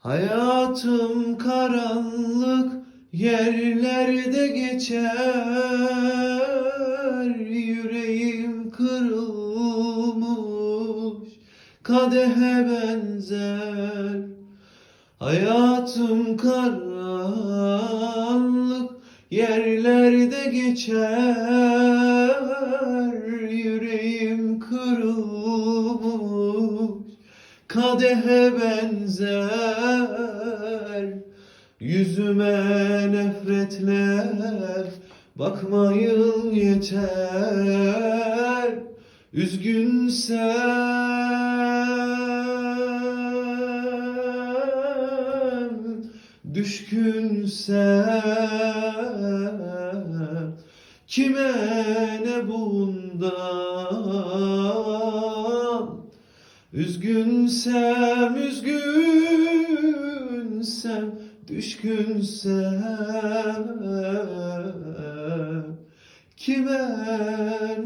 Hayatım karanlık yerlerde geçer. Yüreğim kırılmış kadehe benzer. Hayatım karanlık yerlerde geçer kadehe benzer Yüzüme nefretler bakmayın yeter Üzgünsem, düşkünsem Kime ne bundan Üzgünsem, üzgünsem, düşkünsem Kime